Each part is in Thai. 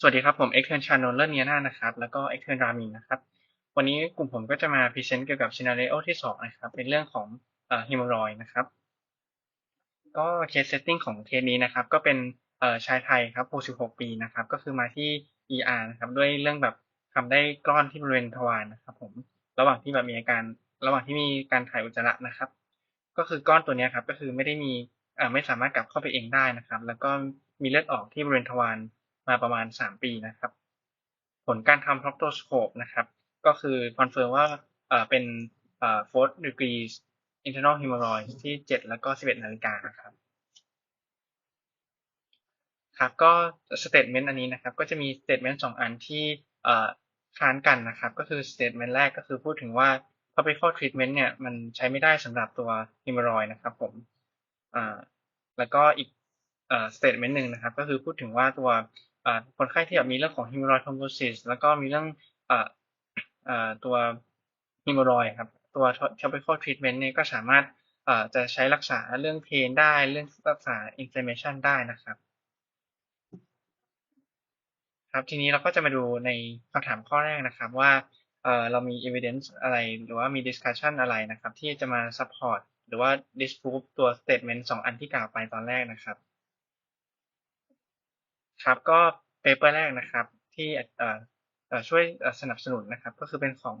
สวัสดีครับ ผมเอ็กเทนชานน์เลิศเนียนานะครับ แล้วก็เอ็กเทนรามินนะครับ วันนี้กลุ่มผมก็จะมาพรีเซนต์เกี่ยวกับซีนารีโอที่สองนะครับ เป็นเรื่องของเอ่อฮิมรอยนะครับ ก็เคสเซตติ้งของเคสนี้นะครับ ก็เป็นเอ่อชายไทยครับ 66 ปีนะครับ ก็คือมาที่ ER นะครับ ด้วยเรื่องแบบทำได้ก้อนที่บริเวณทวารนะครับ ผม ระหว่างที่แบบมีอาการ ระหว่างที่มีการถ่ายอุจจาระนะครับ ก็คือก้อนตัวนี้ครับ ก็คือไม่ได้มีเอ่อไม่สามารถกลับเข้าไปเองได้นะครับ แล้วก็มีเลือดออกที่บริเวณทวาร มาประมาณ 3 ปีนะครับ ผลการทำ proctoscope นะครับ ก็คือคอนเฟิร์มว่าเป็นเอ่อ fourth degree internal hemorrhoid ที่ 7 แล้วก็ 11 นาฬิกานะครับครับก็สเตทเมนต์อันนี้นะครับ ก็จะมีสเตทเมนต์สองอันที่ค้านกันนะครับ ก็คือสเตทเมนต์แรกก็คือพูดถึงว่า topical treatment เนี่ยมันใช้ไม่ได้สำหรับตัว hemorrhoid นะครับผมแล้วก็อีกสเตทเมนต์หนึ่งนะครับ ก็คือพูดถึงว่าตัว คนไข้ที่แบบมีเรื่องของ hemorrhoid thrombosis แล้วก็มีเรื่องออตัว hemorrhoid ครับตัว topical treatment เนี่ยก็สามารถจะใช้รักษาเรื่องเพนได้เรื่องรักษา inflammation ได้นะครับ ครับทีนี้เราก็จะมาดูในคำถามข้อแรกนะครับว่าเรามี evidence อะไรหรือว่ามี discussion อะไรนะครับ ที่จะมา support หรือว่า disprove ตัว statement สองอันที่กล่าวไปตอนแรกนะครับ ครับก็เปเปอร์แรกนะครับ ที่ช่วยสนับสนุนนะครับ ก็คือเป็นของ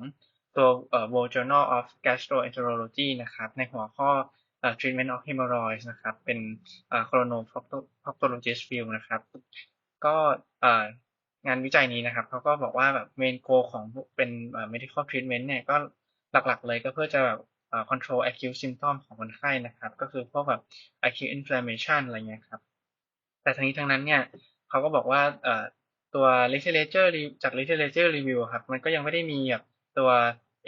ตัวเอ่อ World Journal of Gastroenterology นะครับ ในหัวข้อ treatment of hemorrhoids นะครับ เป็น chronoproctologist field นะครับ ก็งานวิจัยนี้นะครับเขาก็บอกว่าแบบ main goal ของเป็นเอ่อ medical treatment เนี่ยก็หลักๆเลยก็เพื่อจะแบบ control acute symptom ของคนไข้นะครับ ก็คือพวกแบบ acute inflammation อะไรเงี้ยครับ แต่ทั้งนี้ทั้งนั้นเนี่ย เขาก็บอกว่าตัว literature จาก literature review ครับ มันก็ยังไม่ได้มีแบบตัว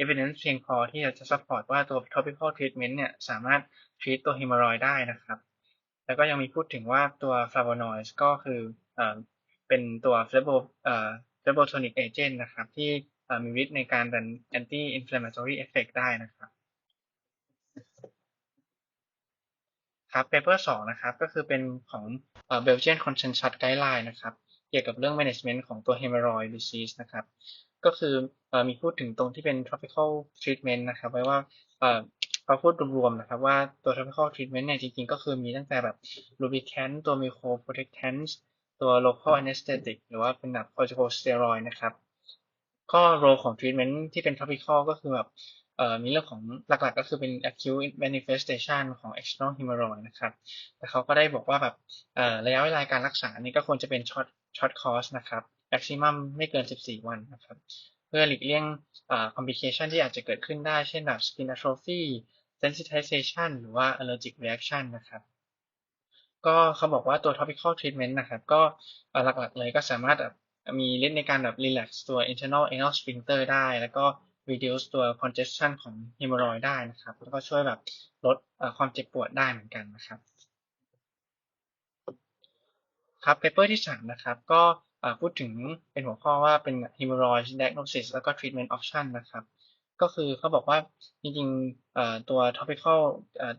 evidence เพียงพอที่จะ support ว่าตัว topical treatment เนี่ย สามารถ treat ตัว hemorrhoid ได้นะครับ แล้วก็ยังมีพูดถึงว่าตัว flavonoids ก็คือเอ่อเป็นตัว flavo flavonoid agent นะครับ ที่มีฤทธิ์ในการเป็น anti inflammatory effect ได้นะครับ ครับ paper สองนะครับก็คือเป็นของเอ่อ Belgian consensus guideline นะครับเกี่ยวกับเรื่อง management ของตัว hemorrhoid disease นะครับก็คือเอ่อมีพูดถึงตรงที่เป็น topical treatment นะครับไว้ว่าเอ่อเขาพูดรวมๆนะครับว่าตัว topical treatment เนี่ยจริงๆ ก็คือมีตั้งแต่แบบ lubricant ตัว mucoprotectants ตัว local anesthetic หรือว่าเป็นแบบ corticosteroid นะครับก็โรของ treatment ที่เป็น topical ก็คือแบบ เอ่อมีเรื่องของหลักๆก็คือเป็น acute manifestation ของ external hemorrhoid นะครับแต่เขาก็ได้บอกว่าแบบเอ่อระยะเวลาการรักษานี่ก็ควรจะเป็น short short course นะครับ maximum ไม่เกิน 14 วันนะครับ เพื่อหลีกเลี่ยงเอ่อ complication ที่อาจจะเกิดขึ้นได้ เช่นแบบ skin atrophy sensitization หรือว่า allergic reaction นะครับก็เขาบอกว่าตัว topical treatment นะครับก็หลักๆเลยก็สามารถแบบมีฤทธิ์ในการแบบ relax ตัว internal anal sphincter ได้ แล้วก็ reduce ตัว congestion ของ hemorrhoid ได้นะครับ แล้วก็ช่วยแบบลดความเจ็บปวดได้เหมือนกันนะครับ ครับ paper ที่ 3 นะครับ ก็พูดถึงเป็นหัวข้อว่าเป็น hemorrhoid diagnosis แล้วก็ treatment option นะครับ ก็คือเขาบอกว่าจริงๆตัว topical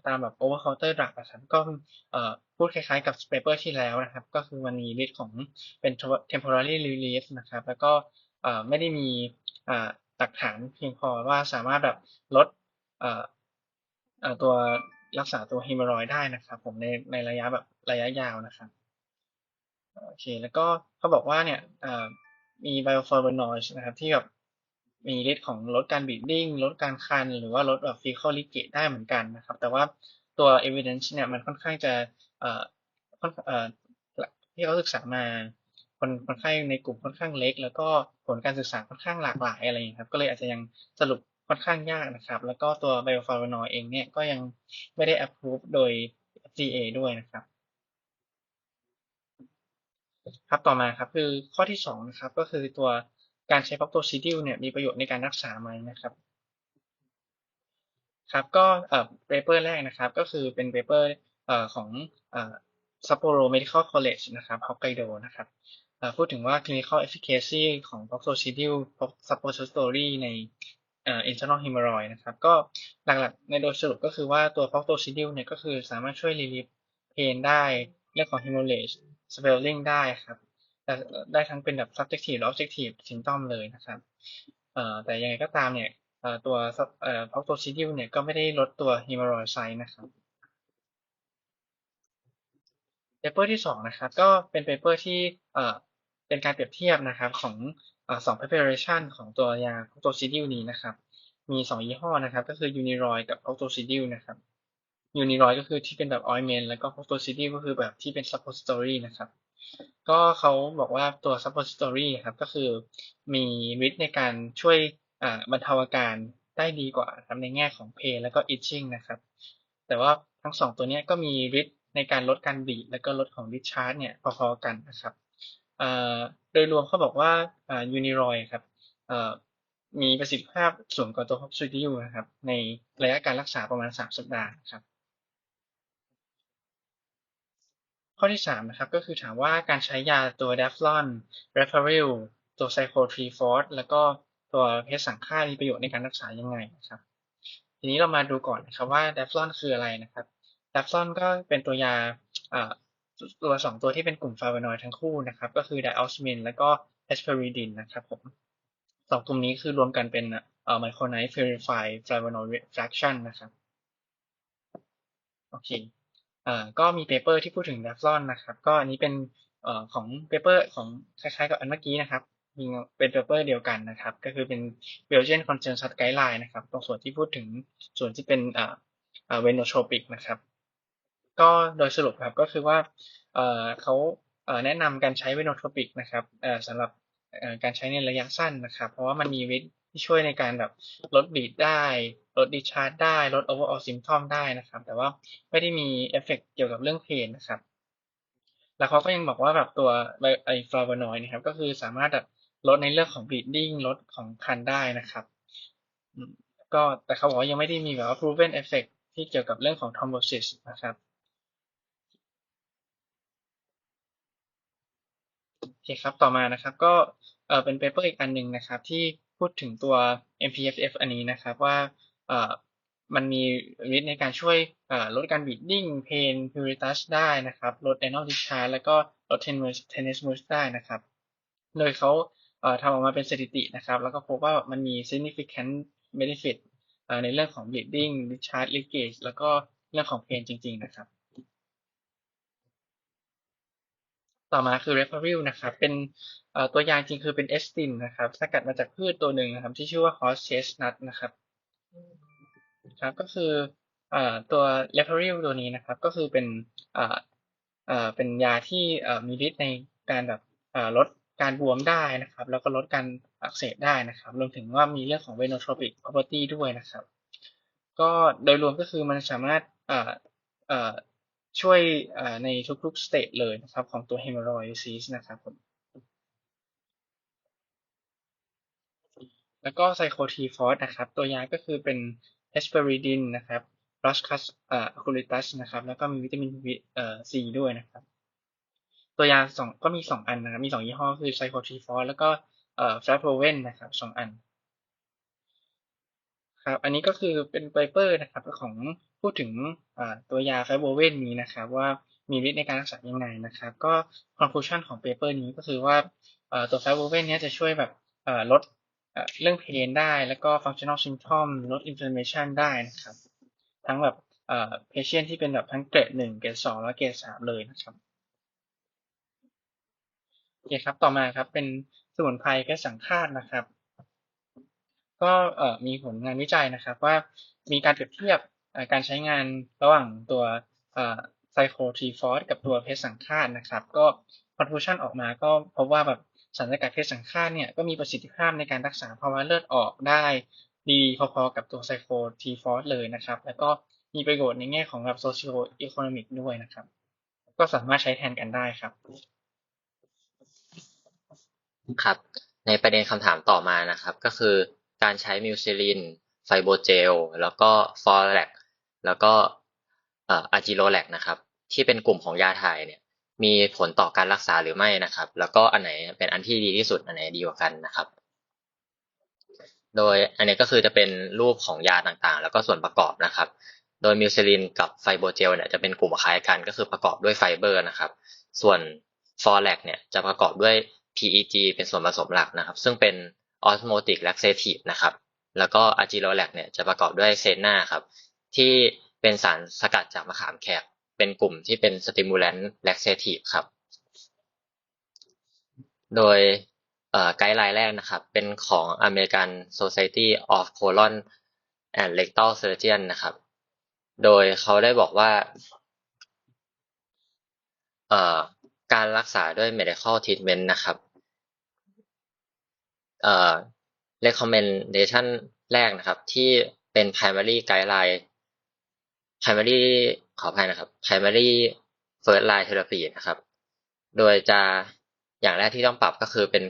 ตามแบบ over counter drug อะครับก็พูดคล้ายๆกับ paper ที่แล้วนะครับ ก็คือมันมีฤทธิ์ของเป็น temporary relief นะครับ แล้วก็ไม่ได้มี หลักฐานเพียงพอว่าสามารถแบบลดตัวรักษาตัว hemorrhoid ได้นะครับ ผมในในระยะแบบระยะยาวนะครับโอเคแล้วก็เขาบอกว่าเนี่ยอ่ามี bioflavonoids นะครับ ที่แบบมีฤทธิ์ของลดการบีดดิ้งลดการคัน หรือว่าลดแบบ fecal leakage ได้เหมือนกันนะครับ แต่ว่าตัว evidence เนี่ยมันค่อนข้างจะที่เขาศึกษามา คนคนไข้ในกลุ่มค่อนข้างเล็ก แล้วก็ผลการศึกษาค่อนข้างหลากหลายอะไรอย่างนี้ครับ ก็เลยอาจจะยังสรุปค่อนข้างยากนะครับ แล้วก็ตัว bioflavonoid เองเนี่ยก็ยังไม่ได้ approve โดย FDA ด้วยนะครับครับต่อมาครับคือข้อที่สองนะครับก็คือตัวการใช้พ็อกโตซิดิลเนี่ยมีประโยชน์ในการรักษาไหมนะครับครับก็เอ่อเปเปอร์แรกนะครับก็คือเป็นเปเปอร์เอ่อของเอ่อ Sapporo Medical College นะครับฮอกไกโดนะครับ พูดถึงว่า clinical efficacy ของ Proctocidil suppository ใน internal hemorrhoid นะครับ ก็หลักๆ ในโดยสรุปก็คือว่าตัว Proctocidil เนี่ยก็คือสามารถช่วย relieve pain ได้เรื่องของ hemorrhage swelling ได้ครับได้ได้ทั้งเป็นแบบ subjective และ objective symptom เลยนะครับแต่ยังไงก็ตามเนี่ยตัว proctocidil เนี่ยก็ไม่ได้ลดตัว hemorrhoid size นะครับเปเปอร์ที่สองนะครับก็เป็นเปเปอร์ที่ เป็นการเปรียบเทียบนะครับของอสอง preparation ของตัวยา proctocidil นี้นะครับ มีสองยี่ห้อนะครับ ก็คือ Uniroy กับ proctocidil นะครับ Uniroy ก็คือที่เป็นแบบ ointment แล้วก็ proctocidil ก็คือแบบที่เป็น suppository นะครับ ก็เขาบอกว่าตัว suppository ครับ ก็คือมีฤทธิ์ในการช่วยบรรเทาอาการได้ดีกว่าครับในแง่ของ pain แล้วก็ itching นะครับ แต่ว่าทั้งสองตัวนี้ก็มีฤทธิ์ในการลดการบีบแล้วก็ลดของ discharge เนี่ยพอๆกันนะครับ โดยรวมเขาบอกว่าอ่า Uniroy ครับมีประสิทธิภาพสูงกว่าตัว Proctocidil นะครับ ในระยะการรักษาประมาณ 3 สัปดาห์ครับข้อที่3นะครับก็คือถามว่าการใช้ยาตัว Daflon, Rapharil ตัว Cyclotrifos แล้วก็ตัวเพชสังฆามีประโยชน์ในการรักษายังไงนะครับ ทีนี้เรามาดูก่อนนะครับว่า Daflon คืออะไรนะครับ Daflon ก็เป็นตัวยา ตัวสองตัวที่เป็นกลุ่มฟลาโวนอยด์ทั้งคู่นะครับ ก็คือ diosmin แล้วก็ hesperidin นะครับผมสองกลุ่มนี้คือรวมกันเป็นเอ่อ micronized purified flavonoid fraction นะครับโอเคอ่าก็มีเปเปอร์ที่พูดถึง Daflon นะครับ ก็อันนี้เป็นเอ่อของเปเปอร์ของคล้ายๆกับอันเมื่อกี้นะครับมีเป็นเปเปอร์เดียวกันนะครับ ก็คือเป็น Belgian Consensus Guideline นะครับ ตรงส่วนที่พูดถึงส่วนที่เป็นอ่าอ่า venotropic นะครับ ก็โดยสรุปครับก็คือว่าเขาแนะนำการใช้ venotropic นะครับสำหรับการใช้ในระยะสั้นนะครับ เพราะว่ามันมีฤทธิ์ที่ช่วยในการแบบลดบีดได้ ลด discharge ได้ ลด overall symptom ได้นะครับ แต่ว่าไม่ได้มีเอฟเฟกต์เกี่ยวกับเรื่องเพนนะครับ แล้วเขาก็ยังบอกว่าแบบตัวไอฟลาโวนอยด์นะครับ ก็คือสามารถแบบลดในเรื่องของ bleeding ลดของคันได้นะครับ ก็แต่เขาบอกว่ายังไม่ได้มีแบบว่า proven effect ที่เกี่ยวกับเรื่องของ thrombosis นะครับ อเคครับ ต่อมานะครับก็เออเป็นเปเปอร์อีกอันหนึ่งนะครับ ที่พูดถึงตัว MPFF อันนี้นะครับว่าเออมันมีฤทธิ์ในการช่วยลดการบีดดิ้งเพนพิวริตัสได้นะครับลด anal discharge แล้วก็ลด tenesmus ได้นะครับ โดยเขาทำออกมาเป็นสถิตินะครับ แล้วก็พบว่ามันมี significant benefit ในเรื่องของ bleeding discharge leakage แล้วก็เรื่องของเพนจริง ๆ นะครับ ต่อมาคือ Reparil นะครับเป็นตัวยาจริงคือเป็นเอสตินนะครับสกัดมาจากพืชตัวหนึ่งนะครับที่ชื่อว่า horse chestnut นะครับครับก็คือตัวเลฟเฟอริลตัวนี้นะครับ ก็คือเป็นเป็นยาที่มีฤทธิ์ในการแบบลดการบวมได้นะครับ แล้วก็ลดการอักเสบได้นะครับรวมถึงว่ามีเรื่องของ venotropic property ด้วยนะครับ ก็โดยรวมก็คือมันสามารถ ช่วยในทุกๆสเตจเลยนะครับของตัว hemorrhoid disease นะครับผมแล้วก็ไซโคทีฟอสนะครับ ตัวยาก็คือเป็นเฮสเปอริดินนะครับรัสคัสอ่าคูลิตัสนะครับ แล้วก็มีวิตามินเอ่อซีด้วยนะครับ ตัวยาสองก็มีสองอันนะครับ มีสองยี่ห้อคือไซโคทีฟอสแล้วก็เอ่อแฟลโพเวนนะครับสองอัน ครับ อันนี้ก็คือเป็นเปเปอร์นะครับของ พูดถึงตัวยาไฟโบเวนนี้นะครับว่ามีฤทธิ์ในการรักษายังไงนะครับ ก็ conclusion ของเปเปอร์นี้ก็คือว่าตัวไฟโบเวนนี้จะช่วยแบบลดเรื่องเพนได้แล้วก็ functional symptom ลด inflammation ได้นะครับ ทั้งแบบเอ่อ patient ที่เป็นแบบทั้งเกรดหนึ่งเกรดสองและเกรดสามเลยนะครับโอเคครับต่อมาครับเป็นสมุนไพรแก้สังฆาตนะครับ ก็เอ่อมีผลงานวิจัยนะครับ ว่ามีการเปรียบเทียบ การใช้งานระหว่างตัวไซโคทรีฟอสกับตัวเพชสังฆาตนะครับ ก็ conclusion ออกมาก็พบว่าแบบสารสกัดเพชรสังฆาตเนี่ยก็มีประสิทธิภาพในการรักษาภาวะเลือดออกได้ดีพอๆกับตัวไซโคทีฟอสเลยนะครับ แล้วก็มีประโยชน์ในแง่ของแบบโซเชียลอีโคโนมิกด้วยนะครับ ก็สามารถใช้แทนกันได้ครับ ครับ ในประเด็นคำถามต่อมานะครับ ก็คือการใช้มิวซิลินไฟโบเจล แล้วก็ฟอร์แลก แล้วก็อะจิโรแลกนะครับ ที่เป็นกลุ่มของยาถ่ายเนี่ย มีผลต่อการรักษาหรือไม่นะครับ แล้วก็อันไหนเป็นอันที่ดีที่สุดอันไหนดีกว่ากันนะครับ โดยอันนี้ก็คือจะเป็นรูปของยาต่างๆ แล้วก็ส่วนประกอบนะครับ โดยมิวซิลินกับไฟโบเจลเนี่ยจะเป็นกลุ่มคล้ายกันก็คือประกอบด้วยไฟเบอร์นะครับ ส่วนฟอร์แลกเนี่ยจะประกอบด้วย PEG เป็นส่วนผสมหลักนะครับ ซึ่งเป็น osmotic laxative นะครับ แล้วก็ agilolac เนี่ยจะประกอบด้วยเซนาครับ ที่เป็นสารสกัดจากมะขามแขก เป็นกลุ่มที่เป็น stimulant laxative ครับ โดยไกด์ไลน์แรกนะครับ เป็นของ American Society of Colon and Rectal Surgeon นะครับ โดยเขาได้บอกว่าการรักษาด้วย medical treatment นะครับเอ่อ recommendation แรกนะครับ ที่เป็น primary guideline primary ขออภัยนะครับ primary first line therapy นะครับ โดยจะอย่างแรกที่ต้องปรับก็คือเป็น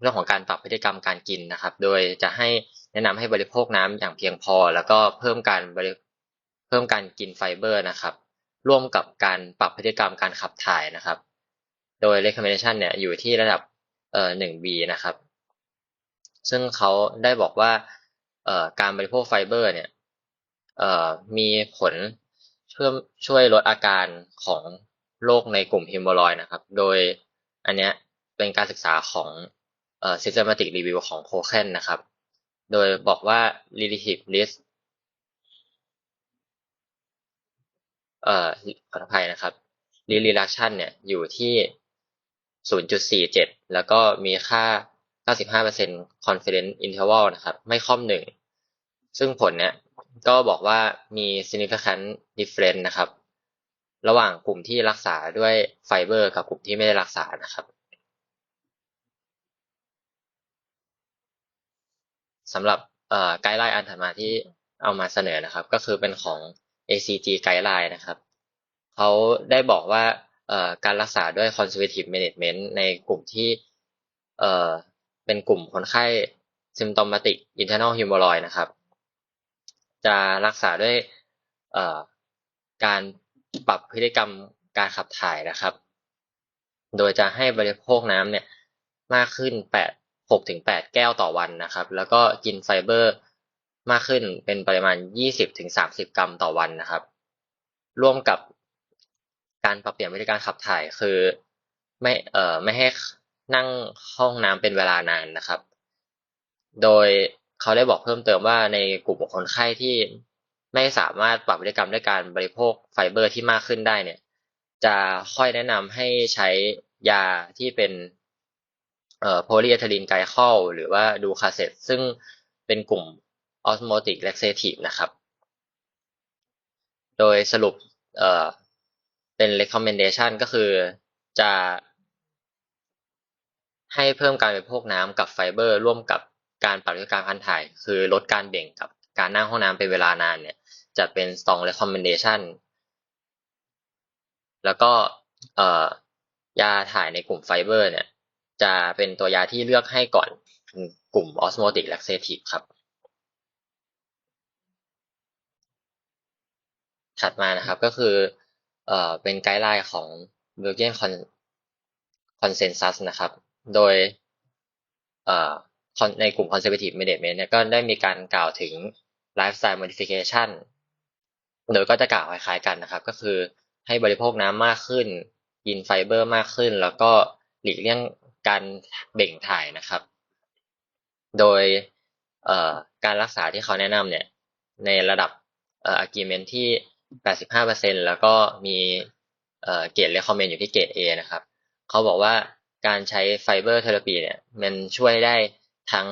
เรื่องของการปรับพฤติกรรมการกินนะครับ โดยจะให้แนะนำให้บริโภคน้ำอย่างเพียงพอ แล้วก็เพิ่มการบริเพิ่มการกินไฟเบอร์นะครับ ร่วมกับการปรับพฤติกรรมการขับถ่ายนะครับ โดย recommendation เนี่ยอยู่ที่ระดับเอ่อ 1B นะครับ ซึ่งเขาได้บอกว่าเอ่อการบริโภคไฟเบอร์เนี่ย มีผลช่วยช่วยลดอาการของโรคในกลุ่มฮิมโมรอยนะครับ โดยอันเนี้ยเป็นการศึกษาของเอ่อ systematic review ของโคเคนนะครับ โดยบอกว่า relative risk เอ่อขออภัยนะครับ reduction เนี่ยอยู่ที่ 0.47 แล้วก็มีค่า 95% confidence interval นะครับ ไม่ค่อมหนึ่ง ซึ่งผลเนี่ย ก็บอกว่ามี significant difference นะครับ ระหว่างกลุ่มที่รักษาด้วยไฟเบอร์ กับกลุ่มที่ไม่ได้รักษานะครับสำหรับไกด์ไลน์อันถัดมาที่เอามาเสนอนะครับ ก็คือเป็นของ ACG ไกด์ไลน์นะครับเขาได้บอกว่าการรักษาด้วย conservative management ในกลุ่มที่เป็นกลุ่มคนไข้ symptomatic internal hemorrhoid นะครับ จะรักษาด้วยการปรับพฤติกรรมการขับถ่ายนะครับ โดยจะให้บริโภคน้ำเนี่ยมากขึ้น8 6ถึง8แก้วต่อวันนะครับ แล้วก็กินไฟเบอร์มากขึ้นเป็นปริมาณ 20ถึง30 กรัมต่อวันนะครับ ร่วมกับการปรับเปลี่ยนวิธีการขับถ่ายคือไม่เอ่อไม่ให้นั่งห้องน้ำเป็นเวลานานนะครับ โดย เขาได้บอกเพิ่มเติมว่าในกลุ่มคนไข้ที่ไม่สามารถปรับพฤติกรรมด้วยการบริโภคไฟเบอร์ที่มากขึ้นได้เนี่ย จะค่อยแนะนำให้ใช้ยาที่เป็นเอ่อโพลีเอทิลีนไกลคอลหรือว่าดูคาเซตซึ่งเป็นกลุ่มออสโมติก l ล x a t i v e นะครับ โดยสรุปเอ่อเป็น recommendation ก็คือจะให้เพิ่มการบริโภคน้ำกับไฟเบอร์ ร่วมกับ การปรับพฤติกรรมการถ่าย คือลดการเบ่งกับการนั่งห้องน้ำเป็นเวลานานเนี่ย จะเป็น strong recommendation แล้วก็เอ่อยาถ่ายในกลุ่มไฟเบอร์เนี่ย จะเป็นตัวยาที่เลือกให้ก่อนกลุ่ม osmotic laxative ครับ ถัดมานะครับก็คือเอ่อเป็นไกด์ไลน์ของ Belgian Consensus นะครับ โดยเอ่อ ในกลุ่ม Conservative Management เนี่ยก็ได้มีการกล่าวถึง Lifestyle Modification โดยก็จะกล่าวคล้ายๆกันนะครับ ก็คือให้บริโภคน้ำมากขึ้น กินไฟเบอร์มากขึ้น แล้วก็หลีกเลี่ยงการเบ่งถ่ายนะครับ โดยการรักษาที่เขาแนะนำเนี่ย ในระดับเอ่อ agreement ที่ 85%แล้วก็มีเกรด recommend อยู่ที่เกรด A นะครับ เขาบอกว่าการใช้ไฟเบอร์เทอราปีเนี่ย มันช่วยได้ ทั้ง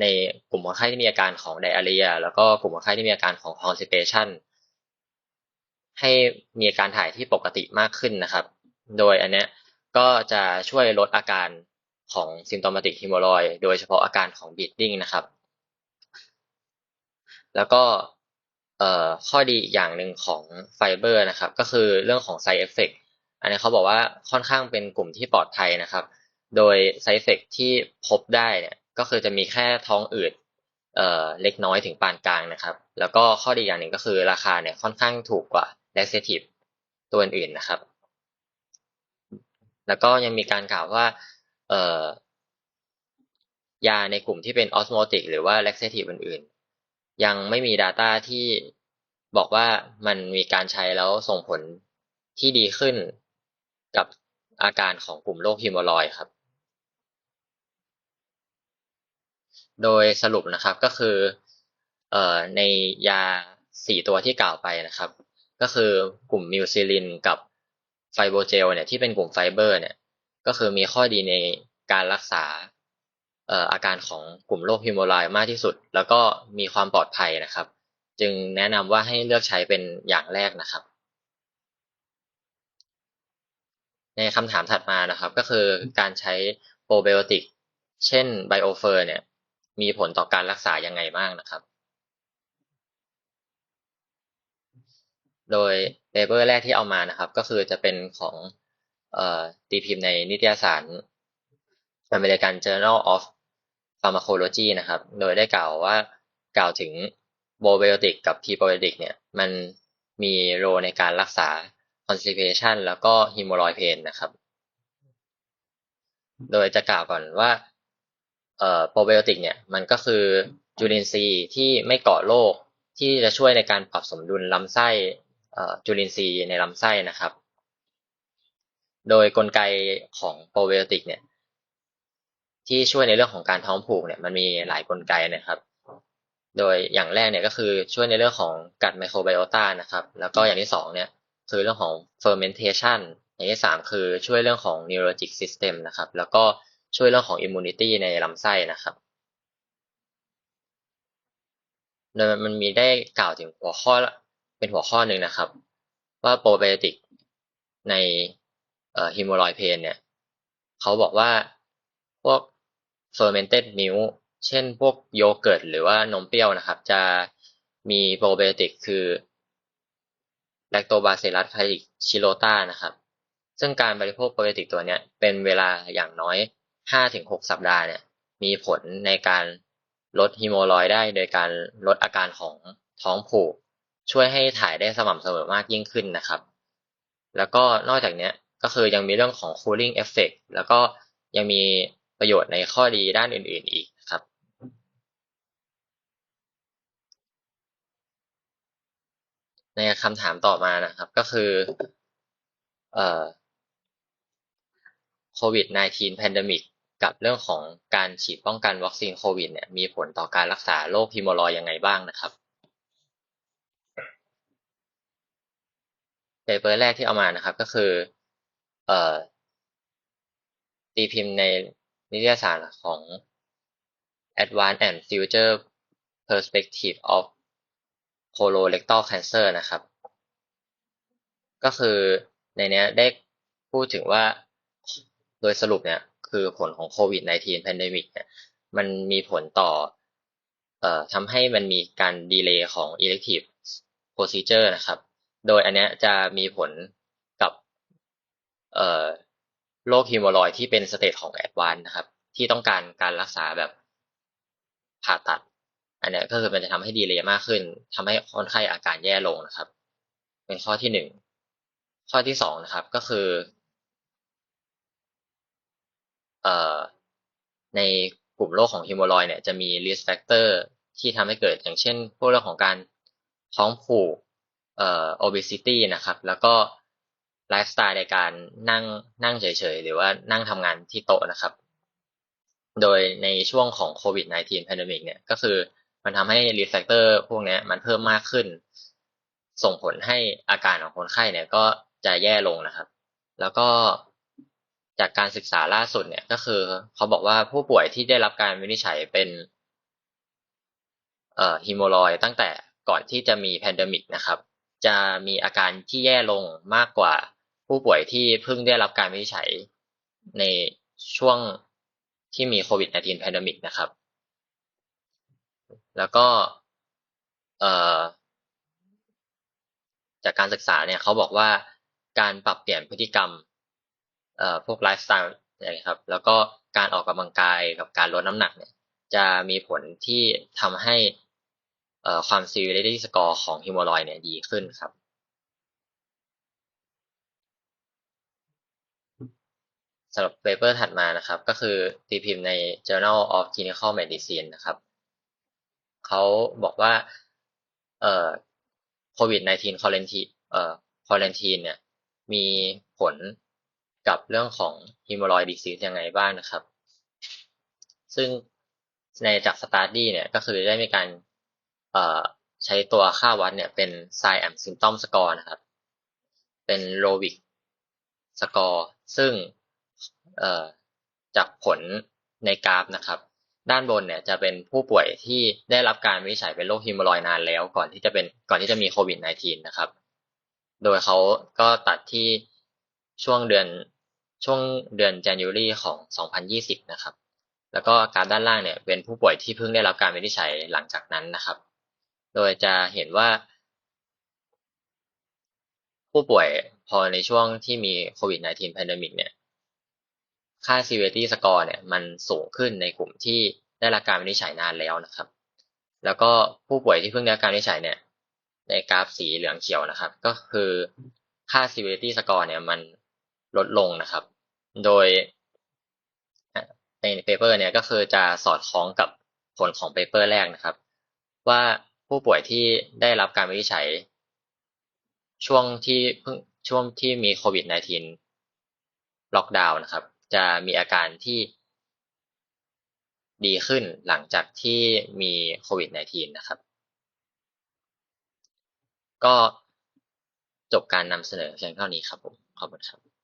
ในกลุ่มคนไข้ที่มีอาการของไดอาเรีย แล้วก็กลุ่มคนไข้ที่มีอาการของ constipation ให้มีอาการถ่ายที่ปกติมากขึ้นนะครับ โดยอันเนี้ยก็จะช่วยลดอาการของ symptomatic hemorrhoid โดยเฉพาะอาการของ bleeding นะครับ แล้วก็ข้อดีอีกอย่างหนึ่งของไฟเบอร์นะครับ ก็คือเรื่องของ side effect อันนี้เขาบอกว่าค่อนข้างเป็นกลุ่มที่ปลอดภัยนะครับ โดย side effect ที่พบได้เนี่ย ก็คือจะมีแค่ท้องอืดเอ่อเล็กน้อยถึงปานกลางนะครับ แล้วก็ข้อดีอย่างหนึ่งก็คือราคาเนี่ยค่อนข้างถูกกว่า laxative ตัวอื่นๆนะครับ แล้วก็ยังมีการกล่าวว่าเอ่อยาในกลุ่มที่เป็นออสโมติกหรือว่า laxative อื่นๆ ยังไม่มี Data ที่บอกว่ามันมีการใช้แล้วส่งผลที่ดีขึ้นกับอาการของกลุ่มโรคฮิโมรอยครับ โดยสรุปนะครับก็คือเอ่อในยาสี่ตัวที่กล่าวไปนะครับ ก็คือกลุ่มมิวซิลินกับไฟโบเจลเนี่ยที่เป็นกลุ่มไฟเบอร์เนี่ยก็คือมีข้อดีในการรักษาเอ่ออาการของกลุ่มโรคฮิโมรอยด์มากที่สุด แล้วก็มีความปลอดภัยนะครับ จึงแนะนำว่าให้เลือกใช้เป็นอย่างแรกนะครับ ในคำถามถัดมานะครับ ก็คือการใช้โปรไบโอติก เช่นไบโอเฟอร์เนี่ย มีผลต่อการรักษายังไงบ้างนะครับ โดยเปเปอร์แรกที่เอามานะครับ ก็คือจะเป็นของออตีพิมพ์ในนิตยสาร American Journal of Pharmacology นะครับ โดยได้กล่าวว่ากล่าวถึงโบไบโอติกกับพีไบโอติกเนี่ย มันมีโรในการรักษา constipation แล้วก็ hemorrhoid pain นะครับ โดยจะกล่าวก่อนว่า โปรไบโอติกเนี่ยมันก็คือจุลินทรีย์ที่ไม่ก่อโรคที่จะช่วยในการปรับสมดุลลำไส้จุลินทรีย์ในลำไส้นะครับ โดยกลไกของโปรไบโอติกเนี่ยที่ช่วยในเรื่องของการท้องผูกเนี่ยมันมีหลายกลไกนะครับ โดยอย่างแรกเนี่ยก็คือช่วยในเรื่องของกัดไมโครไบโอตานะครับ แล้วก็อย่างที่สองเนี่ยคือเรื่องของ fermentation อย่างที่สามคือช่วยเรื่องของ neurologic system นะครับ แล้วก็ ช่วยเรื่องของ immunity ในลำไส้นะครับโดยมันมีได้กล่าวถึงหัวข้อเป็นหัวข้อหนึ่งนะครับ ว่าโปรไบโอติกในเอ่อ hemorrhoid pain เนี่ยเขาบอกว่าพวก fermented milk เช่นพวกโยเกิร์ตหรือว่านมเปรี้ยวนะครับ จะมีโปรไบโอติกคือ lactobacillus pachychilota นะครับ ซึ่งการบริโภคโปรไบโอติกตัวเนี้ยเป็นเวลาอย่างน้อย 5-6สัปดาห์เนี่ย มีผลในการลดฮีโมรอยได้โดยการลดอาการของท้องผูก ช่วยให้ถ่ายได้สม่ำเสมอมากยิ่งขึ้นนะครับ แล้วก็นอกจากนี้ก็คือยังมีเรื่องของ cooling effect แล้วก็ยังมีประโยชน์ในข้อดีด้านอื่น ๆ อีกครับ ในคำถามต่อมานะครับก็คือเอ่อโควิด -19 pandemic กับเรื่องของการฉีดป้องกันวัคซีนโควิดเนี่ยมีผลต่อการรักษาโรคฮิโมรอยยังไงบ้างนะครับเปเปอร์แรกที่เอามานะครับก็คือเอ่อตีพิมพ์ในนิตยสารของ Advanced and Future Perspective of Colorectal Cancer นะครับ ก็คือในนี้ได้พูดถึงว่าโดยสรุปเนี่ย คือผลของโควิด -19 pandemic เนี่ยมันมีผลต่อเอ่อทำให้มันมีการดีเลย์ของ elective procedure นะครับ โดยอันเนี้ยจะมีผลกับเอ่อโรคฮิโมรอยที่เป็นสเตจของแอดวานนะครับ ที่ต้องการการรักษาแบบผ่าตัด อันเนี้ยก็คือมันจะทำให้ดีเลย์มากขึ้นทำให้คนไข้อาการแย่ลงนะครับ เป็นข้อที่หนึ่งข้อที่สองนะครับก็คือ ในกลุ่มโรคของฮิโมรอยเนี่ยจะมี risk factor ที่ทำให้เกิดอย่างเช่น พวกเรื่องของการท้องผูกเอ่อ obesity นะครับ แล้วก็ไลฟ์สไตล์ในการนั่งนั่งเฉยๆ หรือว่านั่งทำงานที่โต๊ะนะครับ โดยในช่วงของโควิด -19 pandemic เนี่ยก็คือมันทำให้ risk factor พวกนี้มันเพิ่มมากขึ้น ส่งผลให้อาการของคนไข้เนี่ยก็จะแย่ลงนะครับ แล้วก็ จากการศึกษาล่าสุดเนี่ยก็คือ เขาบอกว่าผู้ป่วยที่ได้รับการวินิจฉัยเป็นเอ่อฮิโมรอยตั้งแต่ก่อนที่จะมีแพนเดมิกนะครับ จะมีอาการที่แย่ลงมากกว่าผู้ป่วยที่เพิ่งได้รับการวินิจฉัยในช่วงที่มีโควิด -19 แพนเดมิกนะครับ แล้วก็เอ่อจากการศึกษาเนี่ยเขาบอกว่าการปรับเปลี่ยนพฤติกรรม พวกไลฟ์สไตล์นะครับ แล้วก็การออกกำลังกายกับการลดน้ำหนักเนี่ย จะมีผลที่ทำให้เอ่อความ severity score ของฮิโมรอยด์เนี่ยดีขึ้นครับสำหรับเปเปอร์ถัดมานะครับ ก็คือตีพิมพ์ใน Journal of Clinical Medicine นะครับเขาบอกว่าเอ่อโควิด -19 ควอลันทีเอ่อควอลันทีนเนี่ยมีผล กับเรื่องของ hemorrhoid disease ยังไงบ้างนะครับ ซึ่งในจาก study เนี่ยก็คือได้มีการใช้ตัวค่าวัดเนี่ยเป็น sign and symptom score นะครับ เป็น Rovic score ซึ่งจากผลในกราฟนะครับ ด้านบนเนี่ยจะเป็นผู้ป่วยที่ได้รับการวินิจฉัยเป็นโรคฮิมรอยด์นานแล้ว ก่อนที่จะเป็นก่อนที่จะมีโควิด -19 นะครับ โดยเขาก็ตัดที่ช่วงเดือน ช่วงเดือน January ของ 2020 นะครับ แล้วก็กราฟด้านล่างเนี่ยเป็นผู้ป่วยที่เพิ่งได้รับการวินิจฉัยหลังจากนั้นนะครับ โดยจะเห็นว่า ผู้ป่วยพอในช่วงที่มีโควิด -19 pandemic เนี่ย ค่า severity score เนี่ยมันสูงขึ้นในกลุ่มที่ได้รับการวินิจฉัยนานแล้วนะครับ แล้วก็ผู้ป่วยที่เพิ่งได้รับการวินิจฉัยเนี่ย ในกราฟสีเหลืองเขียวนะครับ ก็คือค่า severity score เนี่ยมันลดลงนะครับ โดยในเปเปอร์เนี่ยก็คือจะสอดคล้องกับผลของเปเปอร์แรกนะครับ ว่าผู้ป่วยที่ได้รับการวินิจฉัย ช่วงที่เพิ่งช่วงที่มีโควิด -19 ล็อกดาวน์นะครับ จะมีอาการที่ดีขึ้นหลังจากที่มีโควิด -19 นะครับ ก็จบการนำเสนอเพียงเท่านี้ครับผม ขอบคุณครับ